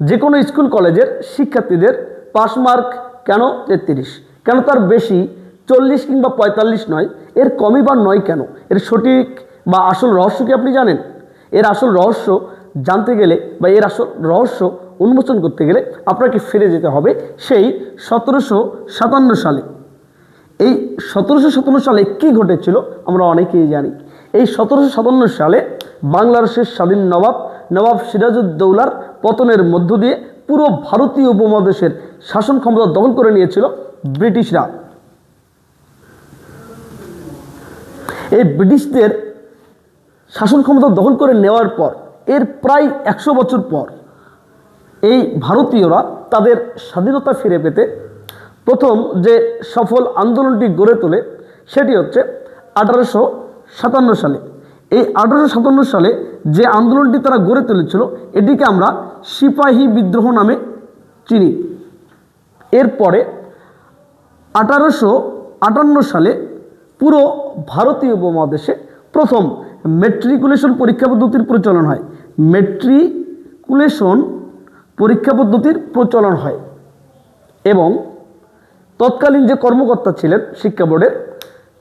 যে কোনো স্কুল, কলেজের শিক্ষার্থীদের পাস মার্ক কেন তেত্রিশ? কেন তার বেশি? চল্লিশ কিংবা পঁয়তাল্লিশ নয়। এর কমই বা নয় কেন? এর সঠিক বা আসল রহস্য কি আপনি জানেন? এর আসল রহস্য জানতে গেলে বা এর আসল রহস্য উন্মোচন করতে গেলে আপনাকে ফিরে যেতে হবে সেই সতেরোশো সাতান্ন সালে। এই সতেরোশো সাতান্ন সালে কী ঘটেছিল আমরা অনেকেই জানি। এই সতেরোশো সাতান্ন সালে বাংলাদেশের স্বাধীন নবাব নবাব সিরাজউদ্দৌলার পতনের মধ্য দিয়ে পুরো ভারতীয় উপমহাদেশের শাসন ক্ষমতা দখল করে নিয়েছিল ব্রিটিশরা। এই ব্রিটিশদের শাসন ক্ষমতা দখল করে নেওয়ার পর, এর প্রায় একশো বছর পর, এই ভারতীয়রা তাদের স্বাধীনতা ফিরে পেতে প্রথম যে সফল আন্দোলনটি গড়ে তোলে, সেটি হচ্ছে আঠারোশো সাতান্ন সালে। আঠারোশো সাতান্ন সালে যে আন্দোলনটি তারা গড়ে তুলেছিল, এটিকে আমরা সিপাহী বিদ্রোহ নামে চিনি। এরপরে আঠারোশো আটান্ন সালে পুরো ভারতীয় উপমহাদেশে প্রথম মেট্রিকুলেশন পরীক্ষা পদ্ধতির প্রচলন হয়। মেট্রিকুলেশন পরীক্ষা পদ্ধতির প্রচলন হয় এবং তৎকালীন যে কর্মকর্তা ছিলেন শিক্ষা বোর্ডের,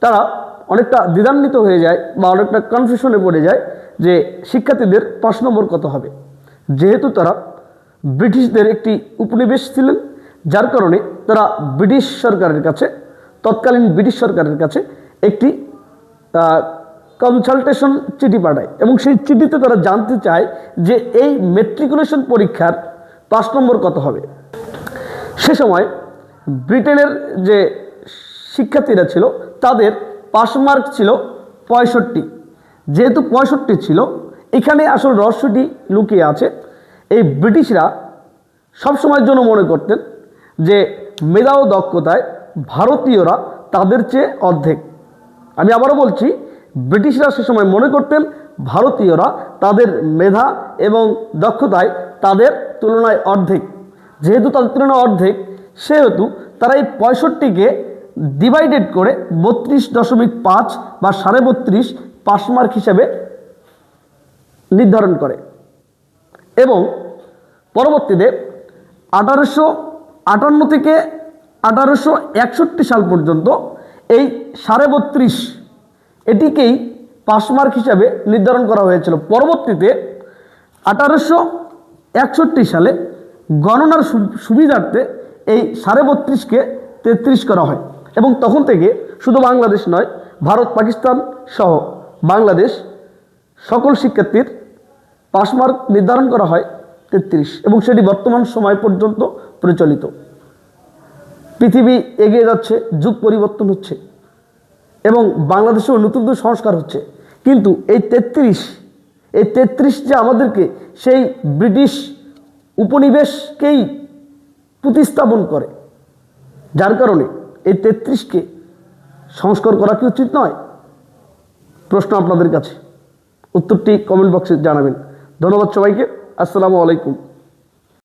তারা অনেকটা দ্বিধান্বিত হয়ে যায় বা অনেকটা কনফিউশনে পড়ে যায় যে শিক্ষার্থীদের পাঁচ নম্বর কত হবে। যেহেতু তারা ব্রিটিশদের একটি উপনিবেশ ছিলেন, যার কারণে তারা ব্রিটিশ সরকারের কাছে, তৎকালীন ব্রিটিশ সরকারের কাছে একটি কনসালটেশন চিঠি পাঠায় এবং সেই চিঠিতে তারা জানতে চায় যে এই মেট্রিকুলেশন পরীক্ষার পাঁচ নম্বর কত হবে। সে সময় ব্রিটেনের যে শিক্ষার্থীরা ছিল, তাদের পাস মার্ক ছিল পঁয়ষট্টি। যেহেতু পঁয়ষট্টি ছিল, এখানে আসল রহস্যটি লুকিয়ে আছে। এই ব্রিটিশরা সবসময়ের জন্য মনে করতেন যে মেধা ও দক্ষতায় ভারতীয়রা তাদের চেয়ে অর্ধেক। আমি আবারও বলছি, ব্রিটিশরা সে সময় মনে করতেন ভারতীয়রা তাদের মেধা এবং দক্ষতায় তাদের তুলনায় অর্ধেক। যেহেতু তাদের তুলনায় অর্ধেক, সেহেতু তারা এই পঁয়ষট্টিকে ডিভাইডেড করে বত্রিশ দশমিক পাঁচ বা সাড়ে বত্রিশ পাস মার্ক হিসেবে নির্ধারণ করে। এবং পরবর্তীতে আঠারোশো আটান্ন থেকে আঠারোশো একষট্টি সাল পর্যন্ত এই সাড়ে বত্রিশ এটিকেই পাস মার্ক হিসাবে নির্ধারণ করা হয়েছিল। পরবর্তীতে আঠারোশো একষট্টি সালে গণনার সুবিধার্থে এই সাড়ে বত্রিশকে তেত্রিশ করা হয়। এবং তখন থেকে শুধু বাংলাদেশ নয়, ভারত, পাকিস্তান সহ বাংলাদেশ সকল শিক্ষার্থীর পাস মার্ক নির্ধারণ করা হয় তেত্রিশ এবং সেটি বর্তমান সময় পর্যন্ত প্রচলিত। পৃথিবী এগিয়ে যাচ্ছে, যুগ পরিবর্তন হচ্ছে এবং বাংলাদেশেও নতুন নতুন সংস্কার হচ্ছে। কিন্তু এই তেত্রিশ এই তেত্রিশ যে আমাদেরকে সেই ব্রিটিশ উপনিবেশকেই প্রতিস্থাপন করে, যার কারণে এই তেত্রিশকে সংস্কার করা কি উচিত নয়? প্রশ্ন আপনাদের কাছে। উত্তরটি কমেন্ট বক্সে জানাবেন। ধন্যবাদ সবাইকে। আসসালামু আলাইকুম।